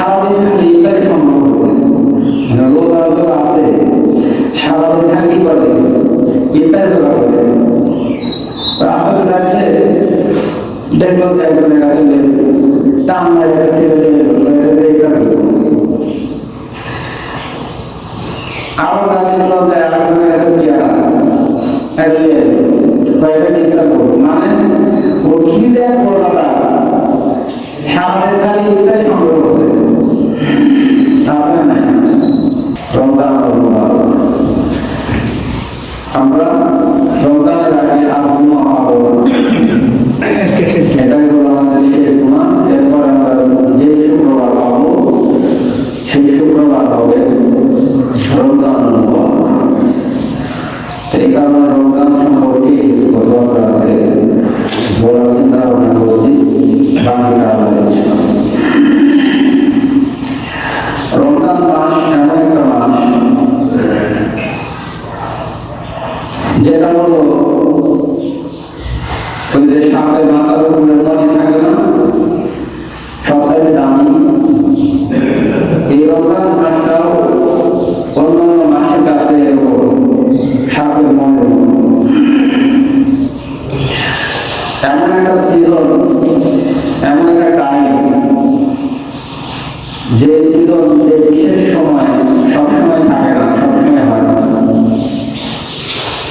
সারাদিন খালি এটাই সম্ভব রোজা আছে সারাদিন থাকি করে এটাই জোগাড়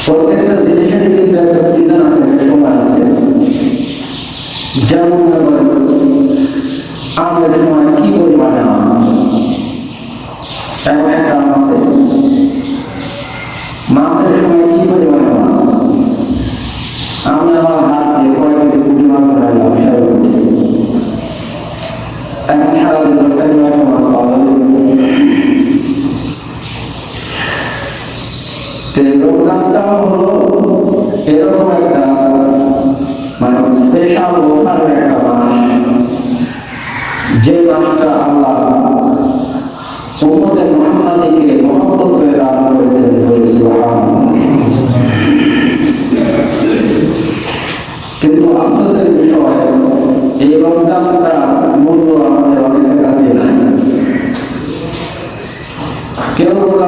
প্রত্যেকটা জিনিসেরই কিন্তু একটা সিজন আছে, একটা সময় আছে। যেমন মনে আমের সময় কি পরিমাণে আম এখন একটা আম আছে মাছের সময় কি পরিমাণে মাছ আমি আমার হাত দিয়ে কয়েক কেজি পুঁটি মাছ ধরাইলাম সারা করতে। এখন সারা যে মাসটা আল্লাহ উম্মতে মুহাম্মাদীকে মহব্বত দান করেছেন কিন্তু আফসোসের বিষয়, এই রমজানটা মূল্য আমাদের অনেকের কাছে নাই। কেউ রোজা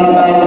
আল্লাহ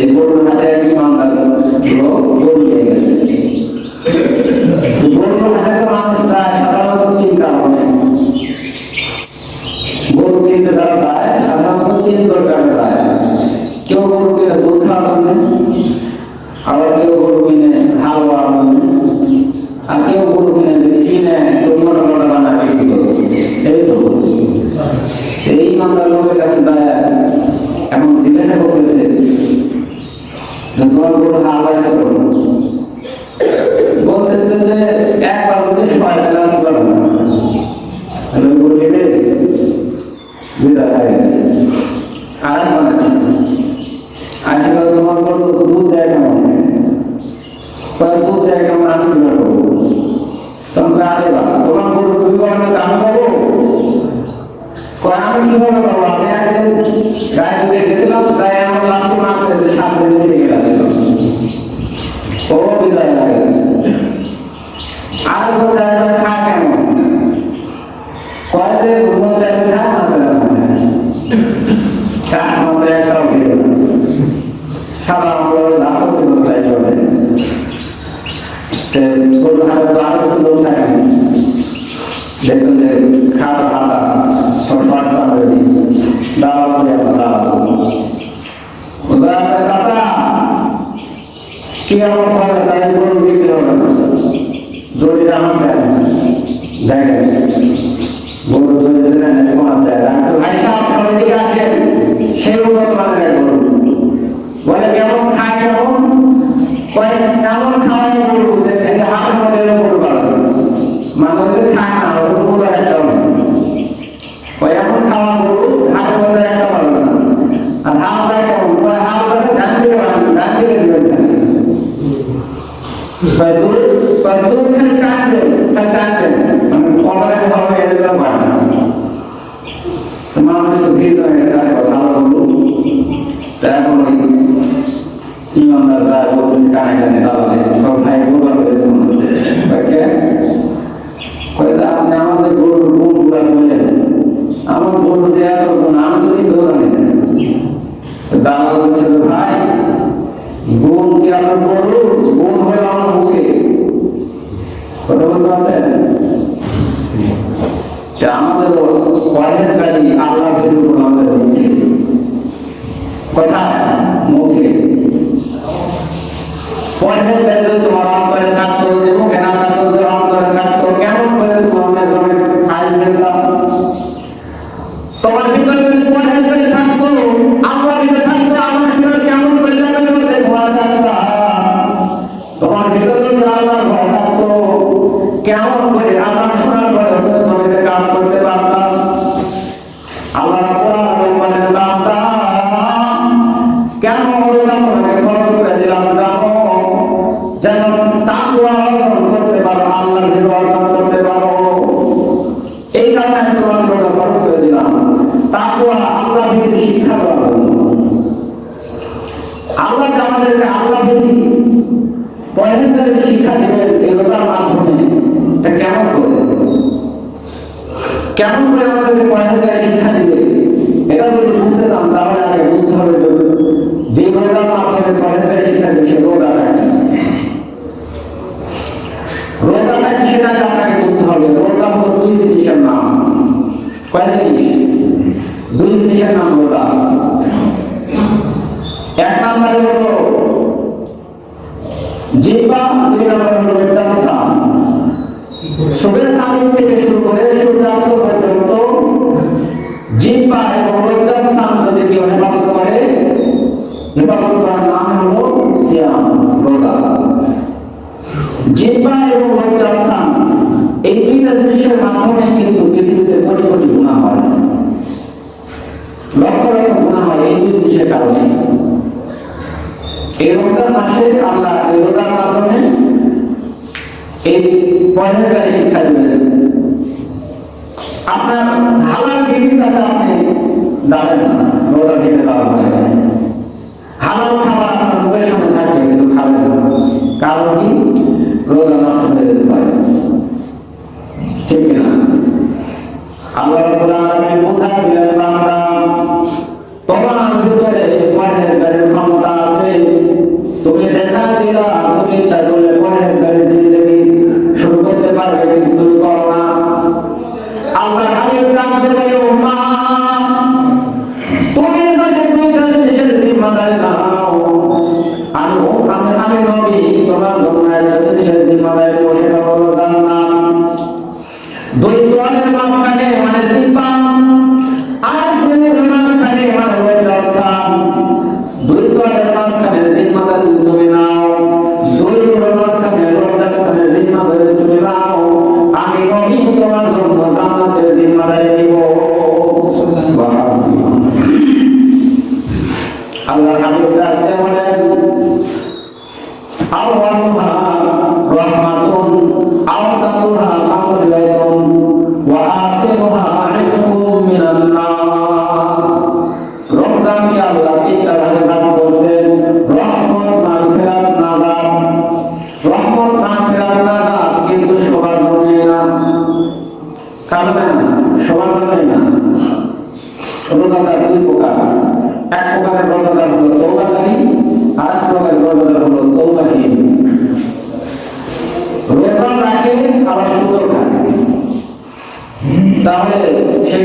সেই Hello. Quiero ইমামদাররা বলতেছে কানে কানে দাঁড়ালে সব ভাই গোবর হয়েছে মনে আপনি আমাদের গরুর গুণ গুলা বললেন আমার গরু যে এত গুণ আমি তো নিজে ওখানে দাঁড়া বলছিল ভাই গুণ কি আমার গরু গুণ হয়ে আমার মুখে কথা বুঝতে পারছেন আমার 然后我给他 সেটাকে আপনাকে বুঝতে হবে। রোজা হলো দুই জিনিসের নাম। কয় জিনিস? দুই জিনিসের নাম রোজা এক নম্বরে হলো জিবা দুই নম্বর হলো দাস্তা সুবের সামিল থেকে শুরু করে সূর্যাস্ত পর্যন্ত জিব্বা এবং লজ্জাস্থান যদি কেউ হেফাজত করে, হেফাজত প্রত্যেকটা জিনিসের মাধ্যমে কিন্তু পৃথিবীতে কোটি কোটি গুণা হয়। লক্ষ লক্ষ গুণা হয় এই দুই জিনিসের কারণে। এই মাসে এই মাধ্যমে এই শিক্ষা দিবেন আপনার হালাল কাছে আপনি যাবেন না রোজা হালাল খাবার আপনার মুখের সামনে থাকবে, কিন্তু খাবেন না। কারণ কি? রোজা আল্লাহ রাব্বুল আলামিন বুঝায় দিলেন তাহলে সেই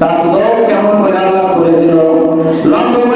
তার চোখ কেমন করে করে দিল? লক্ষ্য